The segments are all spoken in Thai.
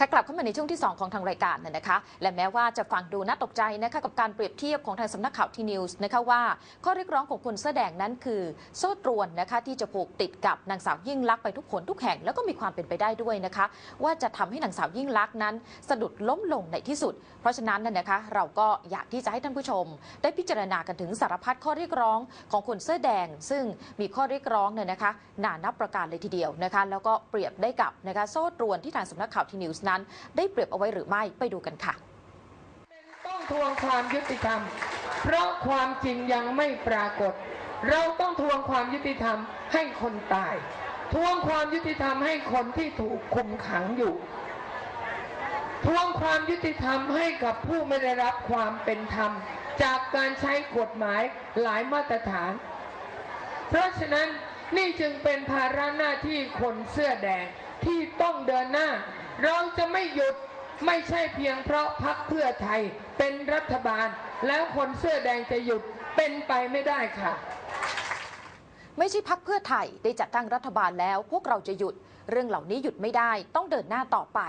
ค่ะกลับเข้ามาในช่วงที่ 2 ของทางรายการนะคะ และแม้ว่าจะฟังดูน่าตกใจนะคะกับการเปรียบเทียบของทางสำนักข่าวทีนิวส์นะคะว่า ข้อเรียกร้องของคนเสื้อแดงนั้นคือ โซ่ตรวนนะคะที่จะผูกติดกับนางสาวยิ่งลักษณ์ไปทุกคนทุกแห่งแล้วก็มีความเป็นไปได้ด้วยนะคะ ว่าจะทำให้นางสาวยิ่งลักษณ์นั้น สะดุดล้มลงในที่สุด เพราะฉะนั้นนะนะคะ เราก็อยากที่จะให้ท่านผู้ชม ได้พิจารณากันถึงสารพัดข้อเรียกร้องของคนเสื้อแดง ซึ่งมีข้อเรียกร้องเนี่ยนะคะนานับประการเลยทีเดียวนะคะแล้วก็เปรียบได้กับนะคะโซ่ตรวนที่ทางสำนักข่าวทีนิวส์นั้น ได้เปรียบเอาไว้หรือไม่ไปดูกันค่ะ ต้องทวงความยุติธรรม เพราะความจริงยังไม่ปรากฏ เราต้องทวงความยุติธรรมให้คนตาย ทวงความยุติธรรมให้คนที่ถูกคุมขังอยู่ ทวงความยุติธรรมให้กับผู้ไม่ได้รับความเป็นธรรม จากการใช้กฎหมายหลายมาตรฐาน เพราะฉะนั้นนี่จึงเป็นภาระหน้าที่คนเสื้อแดงที่ต้องเดินหน้า เราจะไม่หยุดไม่ใช่เพียงเพราะพักเพื่อไทยเป็นรัฐบาล แล้วคนเสื้อแดงจะหยุดเป็นไปไม่ได้ค่ะ ไม่ใช่พักเพื่อไทยได้จัดตั้งรัฐบาลแล้ว พวกเราจะหยุด เรื่องเหล่านี้หยุดไม่ได้ ต้องเดินหน้าต่อไป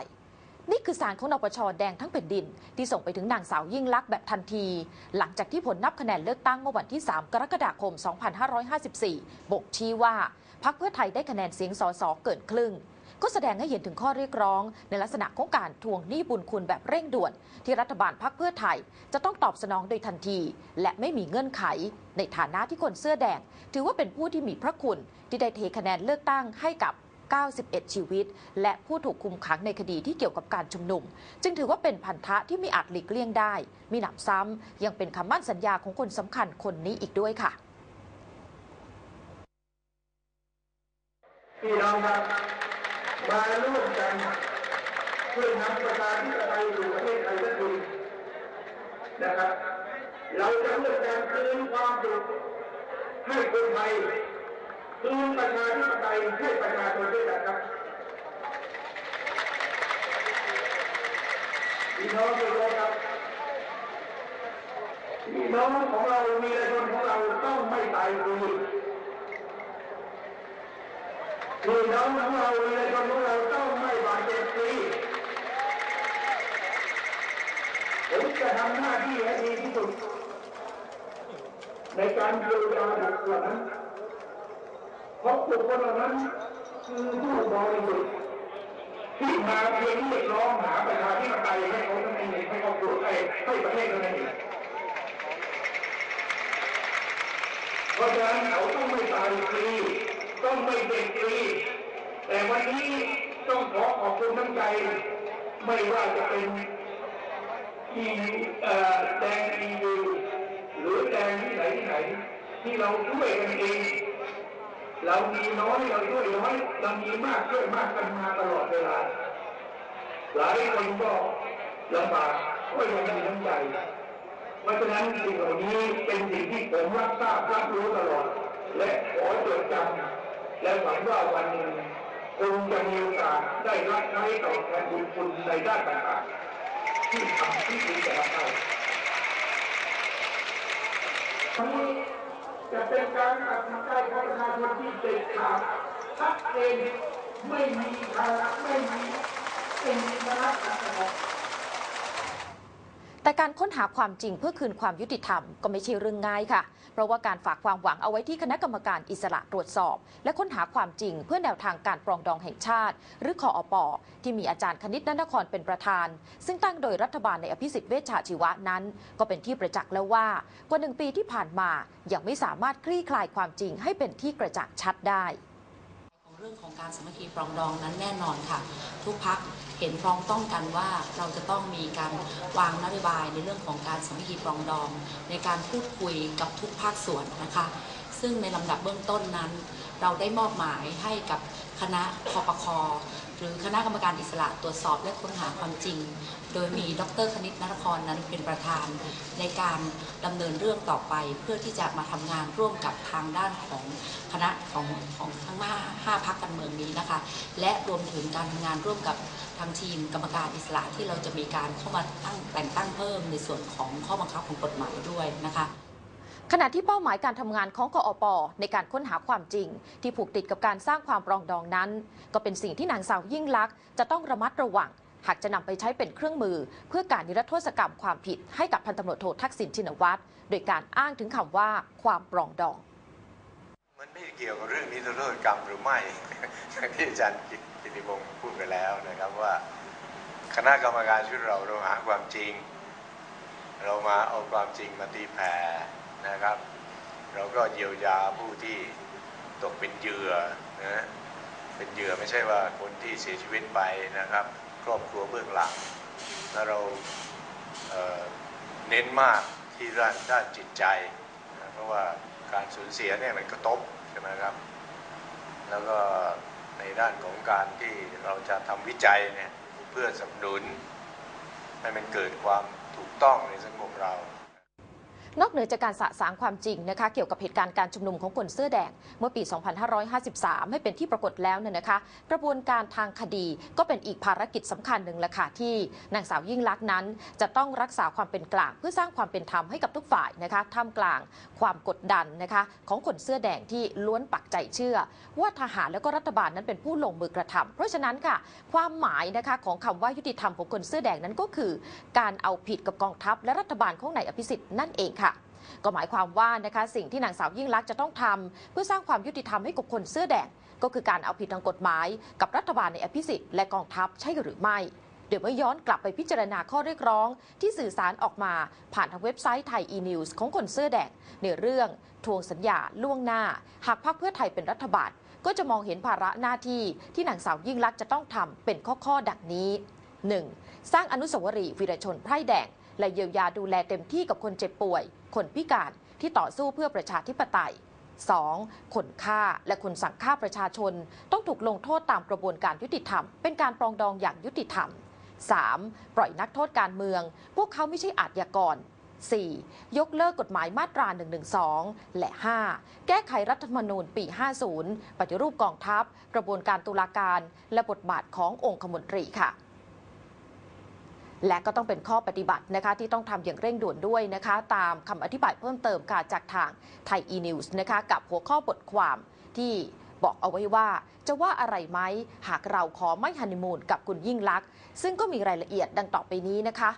นี่คือสารของนปชแดงทั้งแผ่นดิน ที่ส่งไปถึงนางสาวยิ่งลักษณ์แบบทันที หลังจากที่ผลนับคะแนนเลือกตั้งเมื่อวันที่ 3 กรกฎาคม 2554บอกชี้ว่าพักเพื่อไทยได้คะแนนเสียงสสเกินครึ่ง ก็แสดงให้เห็นถึงข้อเรียกร้อง ในลักษณะของการทวงหนี้บุญคุณแบบเร่งด่วน ที่รัฐบาลพักเพื่อไทย จะต้องตอบสนองโดยทันที และไม่มีเงื่อนไข ในฐานะที่คนเสื้อแดง ถือว่าเป็นผู้ที่มีพระคุณ ที่ได้เทคะแนนเลือกตั้งให้กับ91 ชีวิต และผู้ถูกคุมขังในคดีที่เกี่ยวกับการชุมนุม จึงถือว่าเป็นพันธะที่ไม่อาจหลีกเลี่ยงได้ มีหนำซ้ำยังเป็นคำมั่นสัญญาของคนสำคัญคนนี้อีกด้วยค่ะ พี่น้องครับ มาร่วมกันเพื่อนำประชาธิปไตยสู่ประเทศไทยสักทีนะครับ เราจะร่วมกันคืนความสุขให้คนไทยคืนประชาธิปไตยให้ประชาชนด้วยกันครับพี่น้องทุกคนครับพี่น้องของเรามีชนของเราต้องไม่ตายฟรี พี่น้องของเราเรือชนของเราต้องไม่บาดเจ็บฟรีผมจะทำหน้าที่ให้ดีที่สุด ในการเยียวยาบุคคลนั้นเพราะบุคคลเหล่านั้นคือผู้บริสุทธิ์ที่มาเพียงเรียกร้องหาประชาธิปไตยให้เขาทั้งเองให้ครอบครัวให้ให้ประเทศเท่านั้นเองเพราะฉะนั้นเขาต้องไม่ตายฟรี ต้องไม่เด็กฟรีแต่วันนี้ต้องขอขอบคุณน้ำใจ ไม่ว่าจะเป็นอีแดงอียูหรือแดงที่ไหนที่ไหน ที่เราช่วยกันเอง เรามีน้อยเราช่วยน้อยเรามีมากช่วยมากกันมาตลอดเวลา หลายคนก็ลำบากก็ยังมีน้ำใจเพราะฉะนั้นสิ่งเหล่านี้เป็นสิ่งที่ผมรับทราบรับรู้ตลอด และขอจดจำ และหวังว่าวันหนึ่งคงจะมีโอกาสได้รับใช้ตอบแทนบุญคุณในด้านต่างๆที่ทำที่ดีแต่ละเท่าวันนี้จะเป็นการตัดสินใจของประชาชนที่เด็ดขาดชัดเจนไม่มีภาระไม่มีเป็นภาระต่างๆ แต่การค้นหาความจริงเพื่อคืนความยุติธรรมก็ไม่ใช่เรื่องง่ายค่ะ เพราะว่าการฝากความหวังเอาไว้ที่คณะกรรมการอิสระตรวจสอบ และค้นหาความจริงเพื่อแนวทางการปรองดองแห่งชาติ หรือคออปที่มีอาจารย์คณิตนันทครเป็นประธาน ซึ่งตั้งโดยรัฐบาลในอภิสิทธิ์เวชชาชีวะนั้น ก็เป็นที่ประจักษ์แล้วว่ากว่าหนึ่งปีที่ผ่านมายังไม่สามารถคลี่คลายความจริงให้เป็นที่กระจ่างชัดได้ เรื่องของการสมัคคีปรองดองนั้นแน่นอนค่ะ ทุกพักเห็นพร้องต้องกันว่าเราจะต้องมีการวางนโยบายในเรื่องของการสมัคคีปรองดอง ในการพูดคุยกับทุกภาคส่วนนะคะ ซึ่งในลำดับเบื้องต้นนั้น เราได้มอบหมายให้กับคณะคอปค หรือคณะกรรมการอิสระตรวจสอบและค้นหาความจริง โดยมีดรคณิตนรครนั้นเป็นประธานในการดำเนินเรื่องต่อไป เพื่อที่จะมาทำงานร่วมกับทางด้านของคณะของของทั้งห้าห้าพักการเมืองนี้นะคะ และรวมถึงการทำงานร่วมกับทางทีมกรรมการอิสระที่เราจะมีการเข้ามาตั้งแต่งตั้งเพิ่มในส่วนของข้อบังคับของกฎหมายด้วยนะคะ ขณะที่เป้าหมายการทำงานของกอปในการค้นหาความจริง ที่ผูกติดกับการสร้างความปรองดองนั้น ก็เป็นสิ่งที่นางสาวยิ่งลักษณ์จะต้องระมัดระวัง หากจะนำไปใช้เป็นเครื่องมือ เพื่อการนิรโทษกรรมความผิดให้กับพันตำรวจโททักษิณชินวัตรโดยการอ้างถึงคำว่าความปรองดอง มันไม่เกี่ยวกับเรื่องนิรโทษกรรมหรือไม่ที่อาจารย์กิติพงศ์พูดไปแล้วนะครับว่า คณะกรรมการชุดเราเราหาความจริง เรามาเอาความจริงมาตีแผ่ นะครับ เราก็เยียวยาผู้ที่ตกเป็นเหยื่อนะเป็นเหยื่อไม่ใช่ว่าคนที่เสียชีวิตไปนะครับ ครอบครัวเบื้องหลัง แล้วเราเเน้นมากที่ด้านด้านจิตใจนะเพราะว่าการสูญเสียเนี่ยมันกระทบใช่ไหมครับ แล้วก็ในด้านของการที่เราจะทำวิจัยเนี่ยเพื่อสนับสนุนให้มันเกิดความถูกต้องในสังคมเรา นอกเหนือจากการสะสางความจริงนะคะเกี่ยวกับเหตุการณ์การชุมนุมของคนเสื้อแดง เมื่อปี 2553 ให้เป็นที่ปรากฏแล้วเนี่ยนะคะ กระบวนการทางคดีก็เป็นอีกภารกิจสำคัญหนึ่งละค่ะที่นางสาวยิ่งลักษณ์นั้น จะต้องรักษาความเป็นกลาง เพื่อสร้างความเป็นธรรมให้กับทุกฝ่ายนะคะท่ามกลางความกดดันนะคะของคนเสื้อแดงที่ล้วนปักใจเชื่อ ว่าทหารและก็รัฐบาลนั้นเป็นผู้ลงมือกระทำเพราะฉะนั้นค่ะ ความหมายนะคะของคำว่ายุติธรรมของคนเสื้อแดงนั้นก็คือ การเอาผิดกับกองทัพและรัฐบาลของนายอภิสิทธิ์นั่นเองค่ะ ก็หมายความว่านะคะสิ่งที่นางสาวยิ่งลักษณ์จะต้องทำเพื่อสร้างความยุติธรรมให้กับคนเสื้อแดงก็คือการเอาผิดทางกฎหมาย กับรัฐบาลในอภิสิทธิ์และกองทัพใช่หรือไม่เดี๋ยวเมื่อย้อนกลับไปพิจารณาข้อเรียกร้อง ที่สื่อสารออกมาผ่านทางเว็บไซต์ไทย e-news ของคนเสื้อแดงในเรื่องทวงสัญญาล่วงหน้า หากพรรคเพื่อไทยเป็นรัฐบาล ก็จะมองเห็นภาระหน้าที่ที่นางสาวยิ่งลักษณ์จะต้องทำเป็นข้อๆดังนี้ 1. สร้างอนุสาวรีย์วีรชนไพร่แดง และเยียวยาดูแลเต็มที่กับคนเจ็บป่วย คนพิการที่ต่อสู้เพื่อประชาธิปไตย 2. คนฆ่าและคนสั่งฆ่าประชาชน ต้องถูกลงโทษตามกระบวนการยุติธรรม เป็นการปรองดองอย่างยุติธรรม 3. ปล่อยนักโทษการเมือง พวกเขาไม่ใช่อาชญากร 4. ยกเลิกกฎหมายมาตรา 112 และ 5. แก้ไขรัฐธรรมนูญปี 50 ปฏิรูปกองทัพ กระบวนการตุลาการ และบทบาทขององคมนตรีค่ะ และก็ต้องเป็นข้อปฏิบัตินะคะที่ต้องทำอย่างเร่งด่วนด้วยนะคะ ตามคำอธิบายเพิ่มเติมค่ะจากทางไทย e-news นะคะกับหัวข้อบทความที่บอกเอาไว้ว่า จะว่าอะไรไหมหากเราขอไม่ฮันนีมูนกับคุณยิ่งลักษณ์ซึ่งก็มีรายละเอียดดังต่อไปนี้นะคะ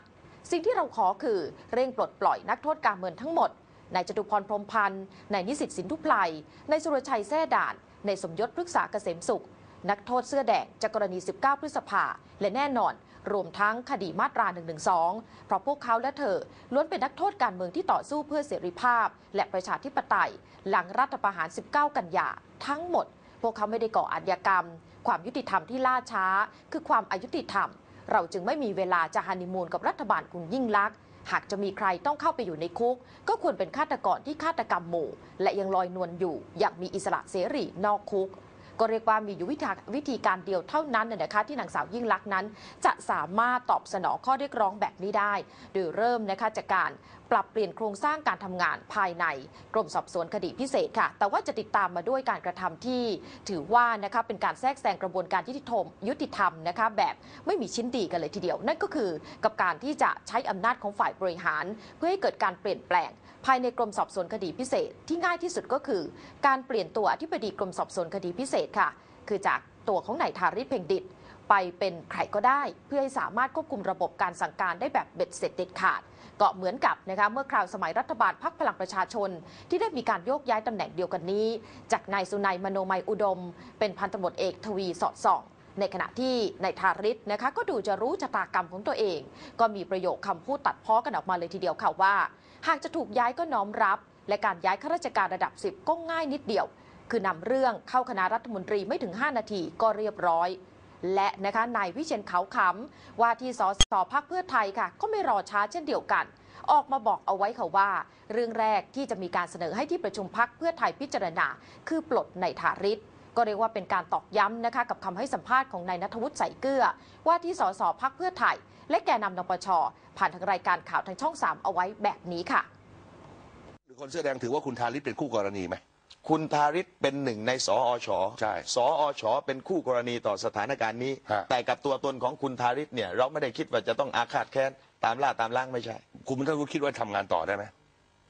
สิ่งที่เราขอคือเร่งปลดปล่อยนักโทษการเมืองทั้งหมดนายจตุพรพรมพันธ์นายนิสิตสินทุพไพรนายสุรชัยแท่ด่านนายสมยศพฤกษาเกษมสุข นักโทษเสื้อแดงจากกรณี 19 พฤษภาและแน่นอน รวมทั้งคดีมาตรา 112 เพราะพวกเขาและเธอล้วนเป็นนักโทษการเมืองที่ต่อสู้เพื่อเสรีภาพ และประชาธิปไตย หลังรัฐประหาร 19 กันยาทั้งหมด พวกเขาไม่ได้ก่ออาชญากรรม ความยุติธรรมที่ล่าช้า คือความอายุติธรรม เราจึงไม่มีเวลาจะฮันนีมูนกับรัฐบาลคุณยิ่งลักษณ์หากจะมีใครต้องเข้าไปอยู่ในคุก ก็ควรเป็นฆาตกรที่ฆาตกรรมหมู่ และยังลอยนวลอยู่ อย่างมีอิสระเสรีนอกคุก ก็เรียกว่ามีอยู่วิธีธการเดียวเท่านั้นนะคะที่นางสาวยิ่งลักษณ์นั้น จะสามารถตอบสนองข้อเรียกร้องแบบนี้ได้ โดยเริ่มนะคะจากการปรับเปลี่ยนโครงสร้างการทำงานภายในกรมสอบสวนคดีพิเศษค่ะ แต่ว่าจะติดตามมาด้วยการกระทำที่ถือว่านะคะเป็นการแทรกแซงกระบวนการยุติธรรมยุติธรรมนะคะแบบไม่มีชิ้นดีกันเลยทีเดียว นั่นก็คือกับการที่จะใช้อำนาจของฝ่ายบริหาร เพื่อให้เกิดการเปลี่ยนแปลง ภายในกรมสอบสวนคดีพิเศษที่ง่ายที่สุดก็คือ การเปลี่ยนตัวอธิบดีกรมสอบสวนคดีพิเศษค่ะ คือจากตัวของนายทาริศเพ่งดิตไปเป็นใครก็ได้ เพื่อให้สามารถควบคุมระบบการสั่งการได้แบบเบ็ดเสร็จเด็ดขาดก็เหมือนกับนะคะเมื่อคราวสมัยรัฐบาลพักพลังประชาชน ที่ได้มีการโยกย้ายตำแหน่งเดียวกันนี้ จากนายสุนัยมโนมัยอุดม เป็นพันตำรวจเอกทวีสอดส่อง ในขณะที่นายทาริศนะคะก็ดูจะรู้ชะตากรรมของตัวเอง ก็มีประโยคคำพูดตัดพ้อกันออกมาเลยทีเดียวค่ะว่า หากจะถูกย้ายก็น้อมรับ และการย้ายข้าราชการระดับ 10 ก็ง่ายนิดเดียว คือนำเรื่องเข้าคณะรัฐมนตรีไม่ถึง 5 นาทีก็เรียบร้อยและนะคะนายวิเชียนเขาขำว่าที่สสพักเพื่อไทยค่ะ ก็ไม่รอช้าเช่นเดียวกัน ออกมาบอกเอาไว้ค่ะว่า เรื่องแรกที่จะมีการเสนอให้ที่ประชุมพักเพื่อไทยพิจารณา คือปลดในายทาริศ ก็เรียกว่าเป็นการตอกย้ำนะคะกับคำให้สัมภาษณ์ของนายนัทวุฒิใส่เกลือ ว่าที่สสพักเพื่อไทย และแกนนำนปช ผ่านทางรายการข่าวทางช่อง 3 เอาไว้แบบนี้ค่ะหรือคนเสื้อแดงถือว่าคุณทาริศเป็นคู่กรณีไหมคุณทาริศเป็นหนึ่งในสอชใช่สอชเป็นคู่กรณีต่อสถานการณ์นี้ฮะแต่กับตัวตนของคุณทาริศเนี่ยเราไม่ได้คิดว่าจะต้องอาฆาตแค้นตามล่าตามล้างไม่ใช่ คุณท่านก็คิดว่าทำงานต่อได้ไหม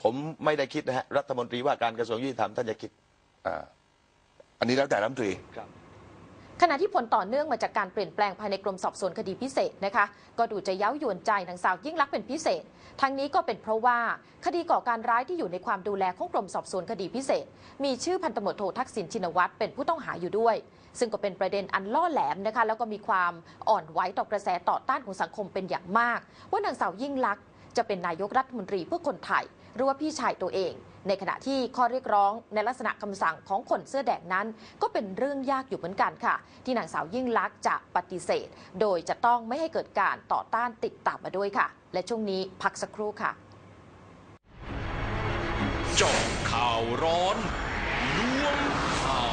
ผมไม่ได้คิดนะฮะรัฐมนตรีว่าการกระทรวงยุติธรรมท่านจะคิดอ่า อันนี้แล้วแต่รัฐมนตรี ขณะที่ผลต่อเนื่องมาจากการเปลี่ยนแปลงภายในกรมสอบสวนคดีพิเศษนะคะ ก็ดูจะเย้ายวนใจนางสาวยิ่งลักษณ์เป็นพิเศษ ทั้งนี้ก็เป็นเพราะว่าคดีก่อการร้ายที่อยู่ในความดูแลของกรมสอบสวนคดีพิเศษ มีชื่อพันตำรวจโททักษิณชินวัตรเป็นผู้ต้องหาอยู่ด้วย ซึ่งก็เป็นประเด็นอันล่อแหลมนะคะ แล้วก็มีความอ่อนไหวต่อกระแสต่อต้านของสังคมเป็นอย่างมาก ว่านางสาวยิ่งลักษณ์จะเป็นนายกรัฐมนตรีเพื่อคนไทยหรือว่าพี่ชายตัวเอง ในขณะที่ข้อเรียกร้องในลักษณะคำสั่งของคนเสื้อแดงนั้น ก็เป็นเรื่องยากอยู่เหมือนกันค่ะ ที่นางสาวยิ่งลักษณ์จะปฏิเสธ โดยจะต้องไม่ให้เกิดการต่อต้านติดตามมาด้วยค่ะ และช่วงนี้พักสักครู่ค่ะจอข่าวร้อนล้วงข่าว